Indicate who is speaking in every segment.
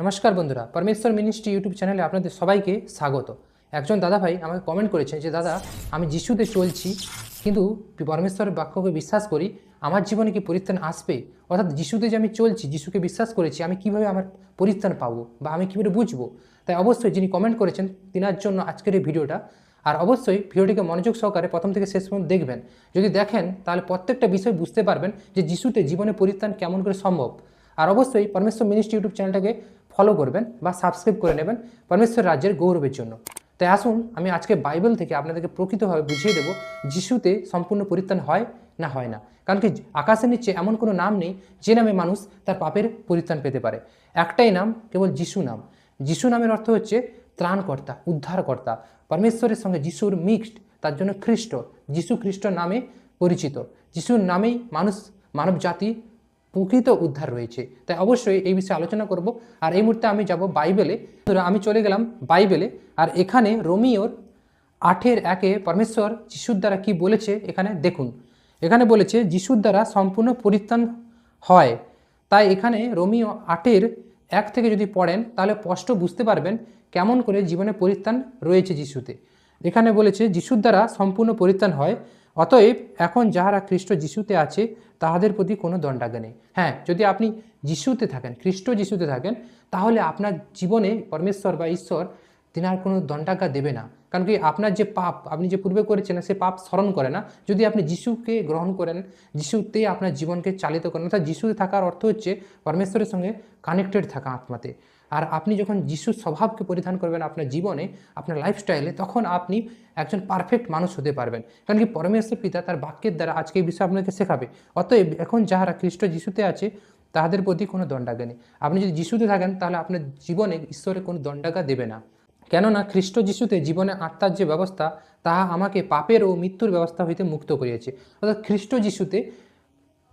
Speaker 1: নমস্কার বন্ধুরা, পরমেশ্বর মিনিস্ট্রি ইউটিউব চ্যানেলে আপনাদের সবাইকে স্বাগত। একজন দাদাভাই আমাকে কমেন্ট করেছেন যে, দাদা, আমি যিশুতে চলছি, কিন্তু পরমেশ্বরের বাক্যকে বিশ্বাস করি, আমার জীবনে কি পরিত্রাণ আসবে? অর্থাৎ যিশুতে যে আমি চলছি, যিশুকে বিশ্বাস করেছি, আমি কীভাবে আমার পরিত্রাণ পাবো বা আমি কীভাবে বুঝব? তাই অবশ্যই যিনি কমেন্ট করেছেন, তিনার জন্য আজকের এই ভিডিওটা আর অবশ্যই ভিডিওটিকে মনোযোগ সহকারে প্রথম থেকে শেষ পর্যন্ত দেখবেন। যদি দেখেন, তাহলে প্রত্যেকটা বিষয় বুঝতে পারবেন যে, যিশুতে জীবনে পরিত্রাণ কেমন করে সম্ভব। আর অবশ্যই পরমেশ্বর মিনিস্ট্রি ইউটিউব চ্যানেলটাকে ফলো করবেন বা সাবস্ক্রাইব করে নেবেন পরমেশ্বর রাজ্যের গৌরবের জন্য। তাই আসুন, আমি আজকে বাইবেল থেকে আপনাদেরকে প্রকৃতভাবে বুঝিয়ে দেবো যিশুতে সম্পূর্ণ পরিত্রাণ হয় না হয় না। কারণ কি, আকাশের নিচে এমন কোনো নাম নেই যে নামে মানুষ তার পাপের পরিত্রাণ পেতে পারে। একটাই নাম, কেবল যিশু নাম। যিশু নামের অর্থ হচ্ছে ত্রাণকর্তা, উদ্ধারকর্তা। পরমেশ্বরের সঙ্গে যিশুর মিক্সড, তার জন্য খ্রিস্ট। যিশু খ্রিস্ট নামে পরিচিত। যিশুর নামেই মানুষ মানব জাতি প্রকৃত উদ্ধার রয়েছে। তাই অবশ্যই এই বিষয়ে আলোচনা করব। আর এই মুহূর্তে আমি যাব বাইবেলে। আমি চলে গেলাম বাইবেলে। আর এখানে রোমিওর আঠের একে পরমেশ্বর যিশুর দ্বারা কি বলেছে, এখানে দেখুন। এখানে বলেছে, যিশুর দ্বারা সম্পূর্ণ পরিত্রাণ হয়। তাই এখানে রোমিও আটের এক থেকে যদি পড়েন, তাহলে স্পষ্ট বুঝতে পারবেন কেমন করে জীবনে পরিত্রাণ রয়েছে যিশুতে। এখানে বলেছে, যিশুর দ্বারা সম্পূর্ণ পরিত্রাণ হয়। অতএব এখন যাহারা খ্রিস্ট যিশুতে আছে, তাহাদের প্রতি কোনো দণ্ডাজ্ঞা নেই। হ্যাঁ যদি আপনি যিশুতে থাকেন, খ্রিস্ট যিশুতে থাকেন, তাহলে আপনার জীবনে পরমেশ্বর বা ঈশ্বর তিনার কোনো দণ্ডাজ্ঞা দেবে না। কারণ কি, আপনার যে পাপ, আপনি যে পূর্বে করেছেন, সে পাপ স্মরণ করে না। যদি আপনি যিশুকে গ্রহণ করেন যিশুতে আপনার জীবনকে চালিত করেন, অর্থাৎ যিশুতে থাকার অর্থ হচ্ছে পরমেশ্বরের সঙ্গে কানেক্টেড থাকা আত্মাতে। আর আপনি যখন যিশুর স্বভাবকে পরিধান করবেন আপনার জীবনে, আপনার লাইফস্টাইলে তখন আপনি একজন পারফেক্ট মানুষ হতে পারবেন। কারণ কি পরমেশ্বর পিতা তার বাক্যের দ্বারা আজকে এই বিষয় আপনাকে শেখাবে। অতএব এখন যাহারা খ্রিস্ট যিশুতে আছে, তাহাদের প্রতি কোনো দণ্ডাজ্ঞা নেই। আপনি যদি যিশুতে থাকেন, তাহলে আপনার জীবনে ঈশ্বরের কোনো দণ্ডাজ্ঞা দেবে না। কেননা খ্রিস্ট যিশুতে জীবনে আত্মার যে ব্যবস্থা, তাহা আমাকে পাপের ও মৃত্যুর ব্যবস্থা হইতে মুক্ত করিয়েছে। অর্থাৎ খ্রিস্ট যিশুতে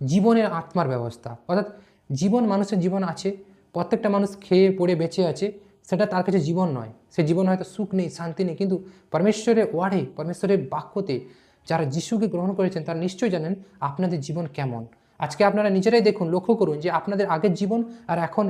Speaker 1: জীবনের আত্মার ব্যবস্থা। অর্থাৎ জীবন, মানুষের জীবন আছে প্রত্যেকটা মানুষ খেয়ে, পড়ে, বেঁচে আছে, সেটা তার কাছে জীবন নয়। সে জীবন হয়তো সুখ নেই, শান্তি নেই, কিন্তু পরমেশ্বরের ওয়ার্ডে, পরমেশ্বরের বাক্যতে যারা যিশুকে গ্রহণ করেছেন, তারা নিশ্চয়ই জানেন আপনাদের জীবন কেমন। আজকে আপনারা নিজেরাই দেখুন, লক্ষ্য করুন যে আপনাদের আগের জীবন আর এখন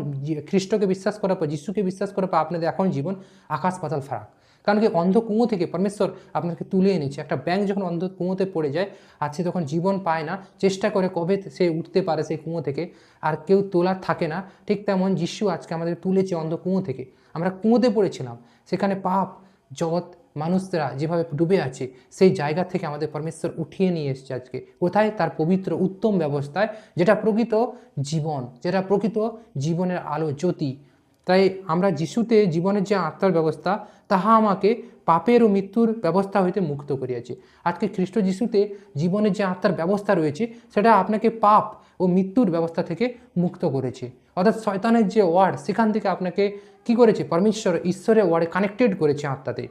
Speaker 1: খ্রিস্টকে বিশ্বাস করার পর, যিশুকে বিশ্বাস করার পর আপনাদের এখন জীবন আকাশ পাতাল ফারাক। কারণ কি অন্ধ কুঁয়ো থেকে পরমেশ্বর আপনাকে তুলে এনেছে। একটা ব্যাংক যখন অন্ধ কুঁয়োতে পড়ে যায় আর সে তখন জীবন পায় না, চেষ্টা করে কবে সে উঠতে পারে সেই কুঁয়ো থেকে। আর কেউ তোলার থাকে না, ঠিক তেমন যিশু আজকে আমাদের তুলেছে অন্ধ কুঁয়ো থেকে। আমরা কুঁয়োতে পড়েছিলাম, সেখানে পাপ, জগৎ, মানুষরা যেভাবে ডুবে আছে, সেই জায়গা থেকে আমাদের পরমেশ্বর উঠিয়ে নিয়ে এসছে আজকে। কোথায়? তার পবিত্র, উত্তম ব্যবস্থায়, যেটা প্রকৃত জীবন, যেটা প্রকৃত জীবনের আলো, জ্যোতি। তাই আমরা যিশুতে জীবনের যে আত্মার ব্যবস্থা, তাহা আমাকে পাপের ও মৃত্যুর ব্যবস্থা হইতে মুক্ত করিয়াছে। আজকে খ্রিস্ট যিশুতে জীবনের যে আত্মার ব্যবস্থা রয়েছে, সেটা আপনাকে পাপ ও মৃত্যুর ব্যবস্থা থেকে মুক্ত করেছে। অর্থাৎ শয়তানের যে ওয়ার্ড সেখান থেকে আপনাকে কি করেছে? পরমেশ্বর, ঈশ্বরের ওয়ার্ডে কানেক্টেড করেছে আত্মাতে।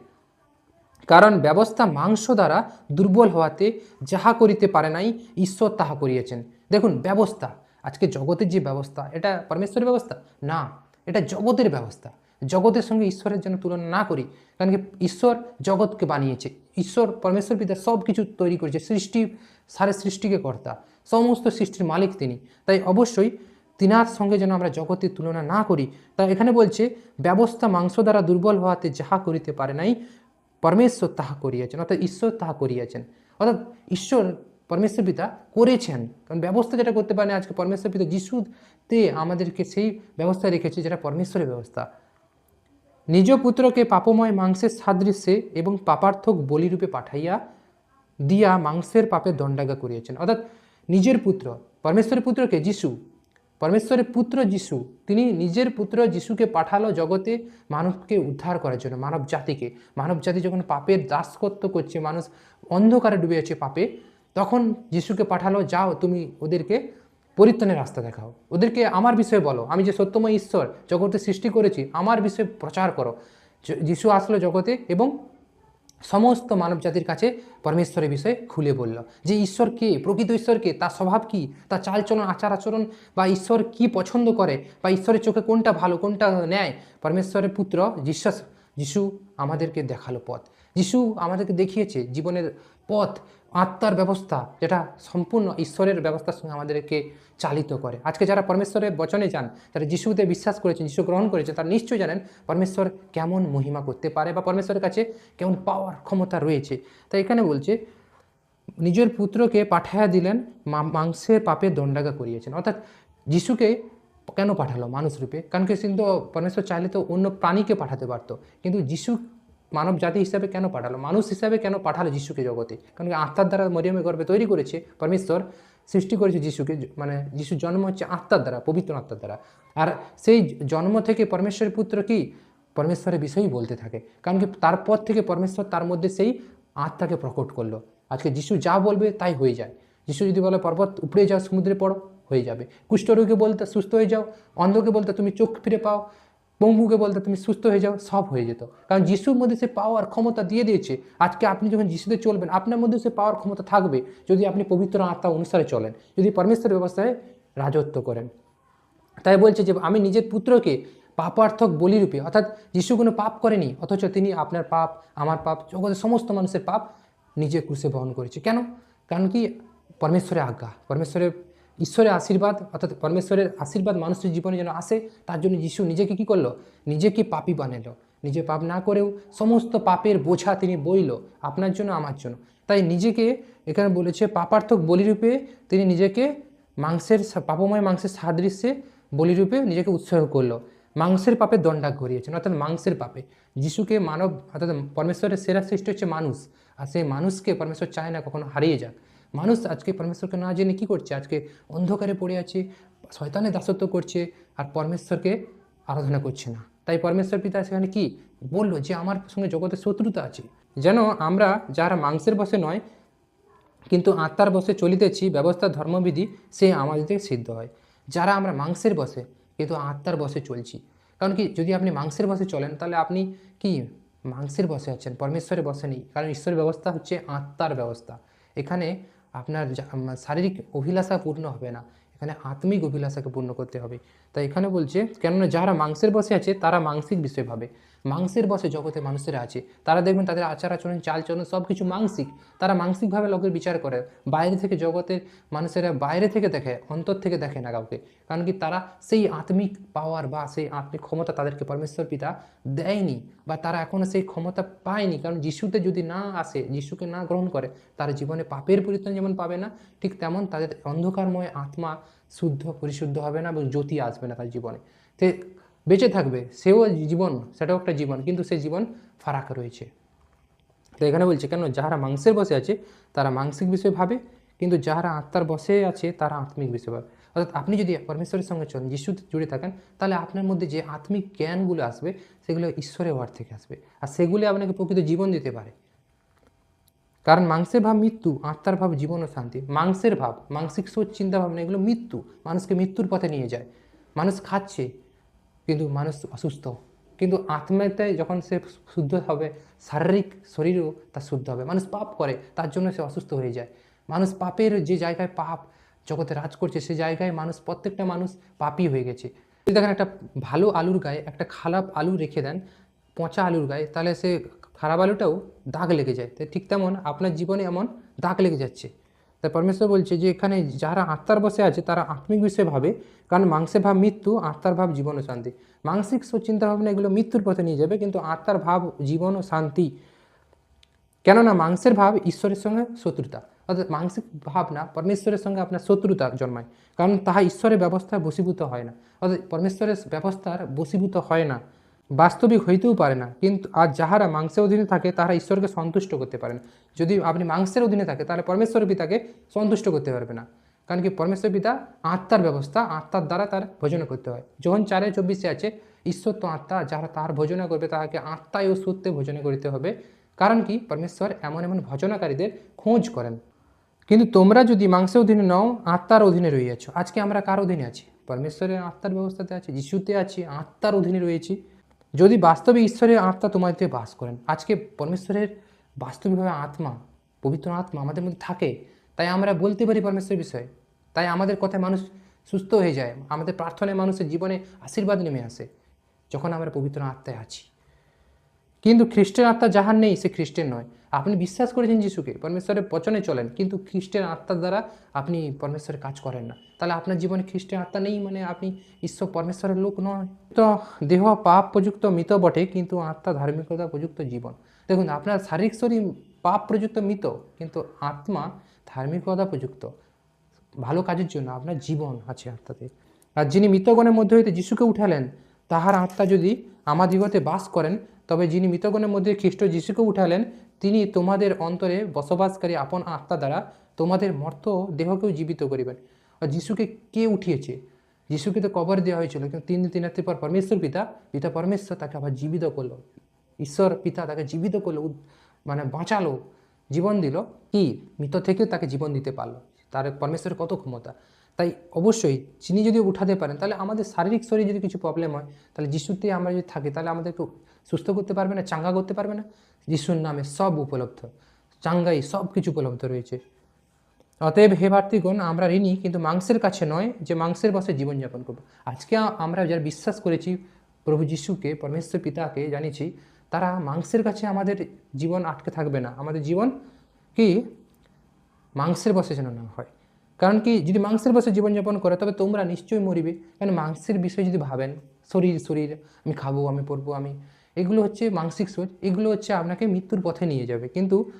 Speaker 1: কারণ ব্যবস্থা মাংস দ্বারা দুর্বল হওয়াতে যাহা করিতে পারে নাই, ঈশ্বর তাহা করিয়েছেন। দেখুন, ব্যবস্থা। আজকে জগতের যে ব্যবস্থা, এটা পরমেশ্বরের ব্যবস্থা? না। এটা জগতের ব্যবস্থা। জগতের সঙ্গে ঈশ্বরের জন্য তুলনা না করি, কারণ কি ঈশ্বর জগৎকে বানিয়েছে। ঈশ্বর, পরমেশ্বর পিতা সব কিছু তৈরি করেছে, সৃষ্টি সারে সৃষ্টিকে কর্তা, সমস্ত সৃষ্টির মালিক তিনি। তাই অবশ্যই তিনার সঙ্গে যেন আমরা জগতের তুলনা না করি, তা এখানে বলছে, ব্যবস্থা মাংস দ্বারা দুর্বল হওয়াতে যাহা করিতে পারে নাই, পরমেশ্বর তাহা করিয়াছেন, অর্থাৎ ঈশ্বর তাহা করিয়াছেন। অর্থাৎ ঈশ্বর পরমেশ্বর পিতা করেছেন। কারণ ব্যবস্থা যেটা করতে পারেন আজকে পরমেশ্বর পিতা যিশুতে আমাদেরকে সেই ব্যবস্থা রেখেছে যেটা পরমেশ্বরের ব্যবস্থা। নিজ পুত্রকে পাপময় মাংসের সাদৃশ্যে এবং পাপার্থক বলিরূপে পাঠাইয়া দিয়া মাংসের পাপের দণ্ডাজ্ঞা করিয়েছেন। অর্থাৎ নিজের পুত্র, পরমেশ্বরের পুত্রকে যিশু, পরমেশ্বরের পুত্র যিশু, তিনি নিজের পুত্র যিশুকে পাঠালো জগতে মানবকে উদ্ধার করার জন্য, মানব জাতিকে। মানব জাতি যখন পাপের দাসকত্ব করছে, মানুষ অন্ধকারে ডুবে আছে পাপে তখন যিশুকে পাঠালো, যাও, তুমি ওদেরকে পরিত্রাণের রাস্তা দেখাও। ওদেরকে আমার বিষয়ে বলো। আমি যে সত্যময় ঈশ্বর, জগতে সৃষ্টি করেছি, আমার বিষয়ে প্রচার করো। যিশু আসলো জগতে এবং সমস্ত মানব জাতির কাছে পরমেশ্বরের বিষয়ে খুলে বলল যে, ঈশ্বর কে? প্রকৃত ঈশ্বর কে? তার স্বভাব কি? তার চালচলন, আচার আচরণ? বা ঈশ্বর কি পছন্দ করে? বা ঈশ্বরের চোখে কোনটা ভালো, কোনটা ন্যায়? পরমেশ্বরের পুত্র যিশাস যিশু আমাদেরকে দেখাল পথ। যিশু আমাদেরকে দেখিয়েছে জীবনের পথ আত্মার ব্যবস্থা, যেটা সম্পূর্ণ ঈশ্বরের ব্যবস্থার সঙ্গে আমাদেরকে চালিত করে। আজকে যারা পরমেশ্বরের বচনে যান যারা যিশুতে বিশ্বাস করেছেন, যিশু গ্রহণ করেছেন, তারা নিশ্চয়ই জানেন পরমেশ্বর কেমন মহিমা করতে পারে বা পরমেশ্বরের কাছে কেমন পাওয়ার ক্ষমতা রয়েছে। তাই এখানে বলছে, নিজের পুত্রকে পাঠাইয়া দিলেন মাংসের পাপে দণ্ডাগা করিয়েছেন। অর্থাৎ যিশুকে কেন পাঠালো? মানুষ রূপে। কারণ কি কিন্তু পরমেশ্বর চাইলে তো অন্য প্রাণীকে পাঠাতে পারতো। কিন্তু যিশু মানব জাতি হিসাবে কেন পাঠালো? মানুষ হিসাবে কেন পাঠালো যিশুকে জগতে? কারণ কি আত্মার দ্বারা মরিয়মের গর্বে তৈরি করেছে, পরমেশ্বর সৃষ্টি করেছে যিশুকে মানে যিশুর জন্ম হচ্ছে আত্মার দ্বারা, পবিত্র আত্মার দ্বারা। আর সেই জন্ম থেকে পরমেশ্বরের পুত্র কি? পরমেশ্বরের বিষয়ই বলতে থাকে। কারণ কি তারপর থেকে পরমেশ্বর তার মধ্যে সেই আত্মাকে প্রকট করল। আজকে যিশু যা বলবে তাই হয়ে যায়। যিশু যদি বলে, পর্বত, উপড়ে যাও, সমুদ্রে পড়ো, হয়ে যাবে। কুষ্ঠরোগীকে বলতে, সুস্থ হয়ে যাও। অন্ধকে বলতে, তুমি চোখ ফিরে পাও। পঙ্গুকে বলতে তুমি সুস্থ হয়ে যাও, সব হয়ে যেত। কারণ যিশুর মধ্যে সে পাওয়ার ক্ষমতা দিয়ে দিয়েছে। আজকে আপনি যখন যিশুতে চলবেন, আপনার মধ্যে সে পাওয়ার ক্ষমতা থাকবে যদি আপনি পবিত্র আত্মা অনুসারে চলেন, যদি পরমেশ্বরের ব্যবস্থায় রাজত্ব করেন। তাই বলছে যে, আমি নিজের পুত্রকে পাপার্থক বলিরূপে অর্থাৎ যিশু কোনো পাপ করেনি, অথচ তিনি আপনার পাপ, আমার পাপ, জগতের সমস্ত মানুষের পাপ নিজে ক্রুশে বহন করেছে। কেন? কারণ কি? পরমেশ্বরের আজ্ঞা। পরমেশ্বরের ঈশ্বরের আশীর্বাদ, অর্থাৎ পরমেশ্বরের আশীর্বাদ মানুষের জীবনে যেন আসে, তার জন্য যিশু নিজেকে কি করল? নিজেকে পাপি বানালো। নিজে পাপ না করেও সমস্ত পাপের বোঝা তিনি বইল, আপনার জন্য, আমার জন্য। তাই নিজেকে, এখানে বলেছে, পাপার্থক বলিরূপে তিনি নিজেকে মাংসের পাপময় মাংসের সাদৃশ্যে বলিরূপে নিজেকে উৎসর্গ করল। মাংসের পাপে দণ্ডাক করিয়েছেন, অর্থাৎ মাংসের পাপে। যিশুকে মানব, অর্থাৎ পরমেশ্বরের সেরা সৃষ্টি হচ্ছে মানুষ। আর সেই মানুষকে পরমেশ্বর চায় না কখনো হারিয়ে যাক। মানুষ আজকে পরমেশ্বরকে না জেনে কী করছে? আজকে অন্ধকারে পড়ে আছে শয়তানে দাসত্ব করছে, আর পরমেশ্বরকে আরাধনা করছে না। তাই পরমেশ্বর পিতা সেখানে কি? বলল যে, আমার সঙ্গে জগতে শত্রুতা আছে। যেন আমরা যারা মাংসের বসে নয়, কিন্তু আত্মার বসে চলিতেছি, ব্যবস্থা, ধর্মবিধি, সে আমাদের থেকে সিদ্ধ হয়। যারা আমরা মাংসের বসে, কিন্তু আত্মার বসে চলছি। কারণ কি, যদি আপনি মাংসের বসে চলেন, তাহলে আপনি কি? মাংসের বসে আছেন, পরমেশ্বরের বসে নেই। কারণ ঈশ্বরের ব্যবস্থা হচ্ছে আত্মার ব্যবস্থা। এখানে আপনার শারীরিক অভিলাষা পূর্ণ হবে না। এখানে আত্মিক অভিলাষাকে পূর্ণ করতে হবে। তাই এখানে বলছে, কেননা যারা মাংসের বসে আছে, তারা মাংসিক বিষয় ভাবে। মাংসের বসে জগতে মানুষেরা আছে। তারা দেখবেন তাদের আচার আচরণ চালচলন সব কিছু মাংসিক। তারা মাংসিকভাবে লোকের বিচার করে। বাইরে থেকে জগতের মানুষেরা বাইরে থেকে দেখে, অন্তর থেকে দেখে না কাউকে। কারণ কি তারা সেই আত্মিক পাওয়ার বা সেই আত্মিক ক্ষমতা তাদেরকে পরমেশ্বর পিতা দেয়নি বা তারা এখনও সেই ক্ষমতা পায়নি। কারণ যিশুতে যদি না আসে, যিশুকে না গ্রহণ করে, তার জীবনে পাপের পরিত্রাণ যেমন পাবে না, ঠিক তেমন তাদের অন্ধকারময় আত্মা শুদ্ধ, পরিশুদ্ধ হবে না এবং জ্যোতি আসবে না তার জীবনে। তে বেঁচে থাকবে, সেও জীবন, সেটাও একটা জীবন, কিন্তু সেই জীবন ফারাক রয়েছে। তো এখানে বলছে, কেন? যারা মাংসের বসে আছে, তারা মাংসিক বিষয়ে ভাবে, কিন্তু যারা আত্মার বসে আছে, তারা আত্মিক বিষয় ভাবে। অর্থাৎ আপনি যদি পরমেশ্বরের সঙ্গে চলেন যিশুতে জুড়ে থাকেন, তাহলে আপনার মধ্যে যে আত্মিক জ্ঞানগুলো আসবে, সেগুলো ঈশ্বরের ওয়ার থেকে আসবে। আর সেগুলি আপনাকে প্রকৃত জীবন দিতে পারে। কারণ মাংসের ভাব মৃত্যু, আত্মার ভাব জীবন ও শান্তি। মাংসের ভাব মানসিক সোচ চিন্তা ভাবনা, এগুলো মৃত্যু। মানুষকে মৃত্যুর পথে নিয়ে যায়। মানুষ খাচ্ছে কিন্তু মানুষ অসুস্থ। কিন্তু আত্মাতে যখন সে শুদ্ধ হবে, শারীরিক শরীরও তার শুদ্ধ হবে। মানুষ পাপ করে, তার জন্য সে অসুস্থ হয়ে যায়। মানুষ পাপের যে জায়গায় পাপ, জগতে রাজ করছে, সে জায়গায় মানুষ, প্রত্যেকটা মানুষ পাপই হয়ে গেছে। যদি দেখেন একটা ভালো আলুর গায়ে একটা খারাপ আলু রেখে দেন, পচা আলুর গায়ে, তাহলে সে খারাপ আলুটাও দাগ লেগে যায়। তাই ঠিক তেমন আপনার জীবনে এমন দাগ লেগে যাচ্ছে। তাই পরমেশ্বর বলছে যে এখানে যারা আত্মার বসে আছে, তারা আত্মিক বিষয়ে ভাবে, কারণ মাংসের ভাব মৃত্যু, আত্মার ভাব জীবন ও শান্তি। মানসিক চিন্তা ভাবনা এগুলো মৃত্যুর পথে নিয়ে যাবে, কিন্তু আত্মার ভাব জীবন ও শান্তি। কেননা মাংসের ভাব ঈশ্বরের সঙ্গে শত্রুতা। অর্থাৎ মানসিক ভাবনা পরমেশ্বরের সঙ্গে আপনার শত্রুতা জন্মায়। কারণ তাহা ঈশ্বরের ব্যবস্থায় বসীভূত হয় না। অর্থাৎ পরমেশ্বরের ব্যবস্থার বসীভূত হয় না। বাস্তবিক হইতেও পারে না। কিন্তু আর যাহারা মাংসের অধীনে থাকে তারা ঈশ্বরকে সন্তুষ্ট করতে পারে না যদি আপনি মাংসের অধীনে থাকে, তাহলে পরমেশ্বর পিতাকে সন্তুষ্ট করতে পারবে না। কারণ কি পরমেশ্বর পিতা আত্মার ব্যবস্থা, আত্মার দ্বারা তার ভোজনা করতে হয়। যখন চারে চব্বিশে আছে, ঈশ্বর তো আত্মা যারা তার ভোজনা করবে, তাহাকে আত্মায় ও সত্যে ভোজনা করিতে হবে। কারণ কি পরমেশ্বর এমন এমন ভজনাকারীদের খোঁজ করেন। কিন্তু তোমরা যদি মাংসের অধীনে নও, আত্মার অধীনে রইয়াছ। আজকে আমরা কার অধীনে আছি? পরমেশ্বরের আত্মার ব্যবস্থাতে আছি, যিশুতে আছি, আত্মার অধীনে রয়েছি। যদি বাস্তবে ঈশ্বরের আত্মা তোমাদের বাস করেন, আজকে পরমেশ্বরের বাস্তবিকভাবে আত্মা, পবিত্র আত্মা আমাদের মধ্যে থাকে, তাই আমরা বলতে পারি পরমেশ্বরের বিষয়ে। তাই আমাদের কথায় মানুষ সুস্থ হয়ে যায়, আমাদের প্রার্থনায় মানুষের জীবনে আশীর্বাদ নেমে আসে, যখন আমরা পবিত্র আত্মায় আছি। কিন্তু খ্রিস্টের আত্মা যাহার নেই, সে খ্রিস্টের নয়। আপনি বিশ্বাস করেছেন যিশুকে, পরমেশ্বরের বচনে চলেন, কিন্তু খ্রিস্টের আত্মার দ্বারা আপনি পরমেশ্বরের কাজ করেন না। তাহলে আপনার জীবনে খ্রিস্টের আত্মা নেই মানে আপনি ঈশ্বর পরমেশ্বরের লোক নয়। তো দেহ, পাপ প্রযুক্ত মৃত বটে, কিন্তু আত্মা ধার্মিকতা প্রযুক্ত জীবন। দেখুন, আপনার শারীরিক শরীর পাপ প্রযুক্ত মৃত, কিন্তু আত্মা ধার্মিকতা প্রযুক্ত। ভালো কাজের জন্য আপনার জীবন আছে আত্মাতে। আর যিনি মৃতগণের মধ্যে হইতে যিশুকে উঠালেন, তাহার আত্মা যদি আমাদিগতে বাস করেন তবে যিনি মৃতগণের মধ্যে খ্রিস্ট যিশুকে উঠালেন, তিনি তোমাদের অন্তরে বসবাসকারী আপন আত্মা দ্বারা তোমাদের মর্ত দেহকেও জীবিত করিবেন। আর যিশুকে কে উঠিয়েছে? যিশুকে তো কবর দেওয়া হয়েছিল, কিন্তু তিন দিন তিন রাত্রি পর পরমেশ্বর পিতা পিতা পরমেশ্বর তাকে আবার জীবিত করল। ঈশ্বর পিতা তাকে জীবিত করল মানে বাঁচালো, জীবন দিল। কি? মৃত থেকেও তাকে জীবন দিতে পারল। তার পরমেশ্বরের কত ক্ষমতা? তাই অবশ্যই যিনি যদি উঠাতে পারেন, তাহলে আমাদের শারীরিক শরীরে যদি কিছু প্রবলেম হয়, তাহলে যিশুতে আমরা যদি থাকি, তাহলে আমাদেরকে সুস্থ করতে পারবে না, চাঙ্গা করতে পারবে না। যিশুর নামে সব উপলব্ধ, চাঙ্গাই সব কিছু উপলব্ধ রয়েছে। অতএব হে ভাতৃগণ, আমরা ঋণী, কিন্তু মাংসের কাছে নয় যে মাংসের বসে জীবনযাপন করব। আজকে আমরা যারা বিশ্বাস করেছি প্রভু যিশুকে, পরমেশ্বর পিতাকে জানিয়েছি, তারা মাংসের কাছে আমাদের জীবন আটকে থাকবে না। আমাদের জীবন কি? মাংসের বসে যেন না হয়। কারণ কি, যদি মাংসের বসে জীবনযাপন করে, তবে তোমরা নিশ্চয়ই মরিবে। কারণ মাংসের বিষয়ে যদি ভাবেন, শরীর শরীর, আমি খাব, আমি পরবো, আমি, এগুলো হচ্ছে মানসিক সোচ এগুলো হচ্ছে আপনাকে মৃত্যুর পথে নিয়ে যাবে। কিন্তু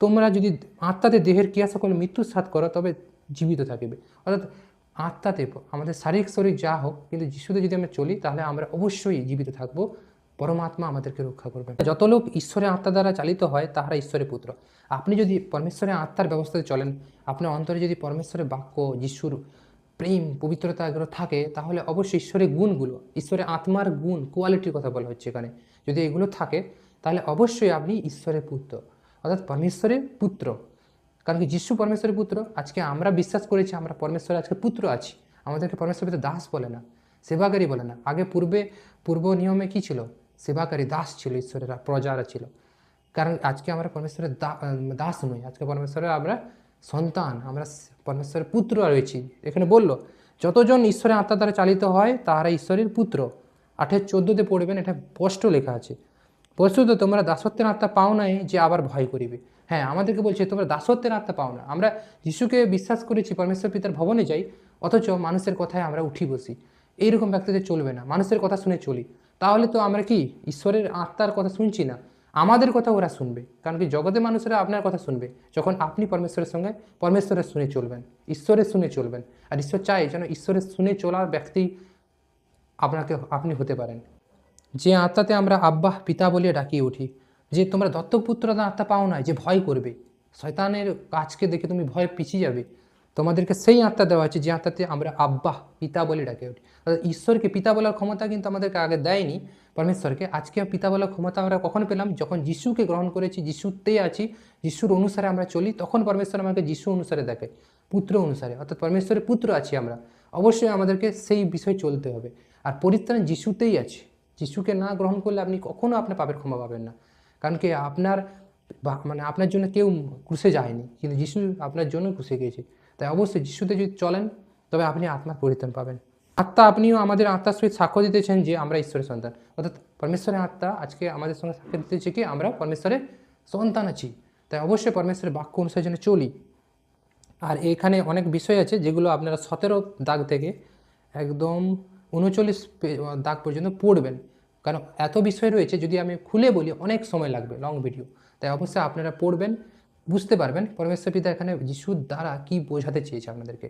Speaker 1: তোমরা যদি আত্মাতে দেহের ক্রিয়া সকল মৃত্যুর সাথ করো, তবে জীবিত থাকবে। অর্থাৎ আত্মাতে আমাদের শারীরিক, শরীর যা হোক, কিন্তু যিশুতে যদি আমরা চলি, তাহলে আমরা অবশ্যই জীবিত থাকব। পরমাত্মা আমাদেরকে রক্ষা করবে যত লোক ঈশ্বরের আত্মা দ্বারা চালিত হয়, তাহারা ঈশ্বরের পুত্র। আপনি যদি পরমেশ্বরের আত্মার ব্যবস্থাতে চলেন, আপনার অন্তরে যদি পরমেশ্বরের বাক্য, যিশুর প্রেম, পবিত্রতা এগুলো থাকে, তাহলে অবশ্যই ঈশ্বরের গুণগুলো, ঈশ্বরের আত্মার গুণ কোয়ালিটির কথা বলা হচ্ছে এখানে। যদি এগুলো থাকে, তাহলে অবশ্যই আপনি ঈশ্বরের পুত্র, অর্থাৎ পরমেশ্বরের পুত্র। কারণ কি, যিশু পরমেশ্বরের পুত্র, আজকে আমরা বিশ্বাস করেছি, আমরা পরমেশ্বরের আজকে পুত্র আছি। আমাদেরকে পরমেশ্বর পিতা দাস বলে না, সেবাকারী বলে না। আগে পূর্বে, পূর্ব নিয়মে কি ছিল? সেবাকারী দাস ছিল, ঈশ্বরের প্রজারা ছিল। কারণ আজকে আমরা পরমেশ্বরের দাস নই, আজকে পরমেশ্বরের আমরা সন্তান, আমরা পরমেশ্বরের পুত্র রয়েছি। এখানে বলল, যতজন ঈশ্বরের আত্মা দ্বারা চালিত হয়, তাহারা ঈশ্বরের পুত্র। আঠের চোদ্দোতে পড়বেন, এটা স্পষ্ট লেখা আছে। বস্তুত তোমরা দাসত্বের আত্মা পাও নাই যে আবার ভয় করিবে। হ্যাঁ আমাদেরকে বলছে, তোমরা দাসত্বের আত্মা পাও না। আমরা যিশুকে বিশ্বাস করেছি, পরমেশ্বর পিতার ভবনে যাই, অথচ মানুষের কথায় আমরা উঠি বসি। এইরকম ব্যক্তিদের চলবে না। মানুষের কথা শুনে চলি। তাহলে তো আমরা কি ঈশ্বরের আত্মার কথা শুনছি না? আমাদের কথা ওরা শুনবে। কারণ কি জগতের মানুষেরা আপনার কথা শুনবে। যখন আপনি পরমেশ্বরের সঙ্গে পরমেশ্বরের শুনে চলবেন, ঈশ্বরের শুনে চলবেন। আর ঈশ্বর চাই যেন ঈশ্বরের শুনে চলার ব্যক্তি আপনাকে, আপনি হতে পারেন। যে আত্মাতে আমরা আব্বাহ, পিতা বলে ডাকিয়ে উঠি, যে তোমরা দত্তপুত্রতা আত্মা পাও না, যে ভয় করবে। শয়তানের কাজকে দেখে তুমি ভয় পিছিয়ে যাবে। তোমাদেরকে সেই আত্মা দেওয়া হয়েছে, যে আত্মাতে আমরা আব্বাহ পিতা বলে ডাকে উঠি অর্থাৎ ঈশ্বরকে পিতা বলার ক্ষমতা কিন্তু আমাদেরকে আগে দেয়নি। পরমেশ্বরকে আজকে পিতা বলার ক্ষমতা আমরা কখন পেলাম যখন যিশুকে গ্রহণ করেছি যিশুতেই আছি, যিশুর অনুসারে আমরা চলি, তখন পরমেশ্বর আমাকে যিশু অনুসারে দেখে, পুত্র অনুসারে। অর্থাৎ পরমেশ্বরের পুত্র আছি আমরা। অবশ্যই আমাদেরকে সেই বিষয়ে চলতে হবে। আর পরিত্রাণ যিশুতেই আছে। যিশুকে না গ্রহণ করলে আপনি কখনো আপনার পাপের ক্ষমা পাবেন না। কারণ কি আপনার মানে আপনার জন্য কেউ ক্রুশে যায়নি। কিন্তু যিশু আপনার জন্য ক্রুশে গিয়েছে। তাই অবশ্যই যিশুতে যদি চলেন, তবে আপনি আত্মার পরিত্রাণ পাবেন। আত্মা আপনিও আমাদের আত্মার সহিত সাক্ষ্য দিতেছেন যে আমরা ঈশ্বরের সন্তান। অর্থাৎ পরমেশ্বরের আত্মা আজকে আমাদের সঙ্গে সাক্ষ্য দিতেছে কি? আমরা পরমেশ্বরের সন্তান আছি। তাই অবশ্যই পরমেশ্বরের বাক্য অনুসারে যেন চলি। আর এখানে অনেক বিষয় আছে যেগুলো আপনারা সতেরো দাগ থেকে একদম উনচল্লিশ দাগ পর্যন্ত পড়বেন। কারণ এত বিষয় রয়েছে, যদি আমি খুলে বলি, অনেক সময় লাগবে লং ভিডিও তাই অবশ্যই আপনারা পড়বেন। বুঝতে পারবেন পরমেশ্বর পিতা এখানে যিশুর দ্বারা কি বোঝাতে চেয়েছে আপনাদেরকে।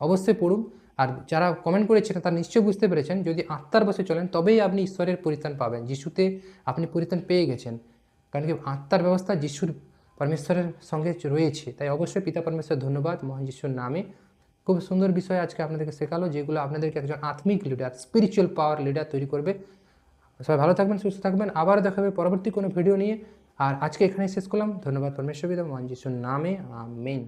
Speaker 1: অবশ্যই পড়ুন, আর যারা কমেন্ট করেছেন তারা নিশ্চয়ই বুঝতে পেরেছেন, যদি আত্মার বসে চলেন তবেই আপনি ঈশ্বরের পরিত্রাণ পাবেন, যিশুতে আপনি পরিত্রাণ পেয়ে গেছেন। কারণ কি আত্মার ব্যবস্থা যিশুর পরমেশ্বরের সঙ্গে রয়েছে, তাই অবশ্যই পিতা পরমেশ্বর ধন্যবাদ, মহান যিশুর নামে। খুব সুন্দর বিষয় আজকে আপনাদেরকে শেখালো, যেগুলো আপনাদেরকে একজন আত্মিক লিডার স্পিরিচুয়াল পাওয়ার লিডার তৈরি করবে। সবাই ভালো থাকবেন, সুস্থ থাকবেন আবার দেখাবে পরবর্তী কোনো ভিডিও নিয়ে। আর আজকে এখানে শেষ করলাম। ধন্যবাদ পরমেশ্বর বিদ্যা মঞ্জিসুর নামে আমেন।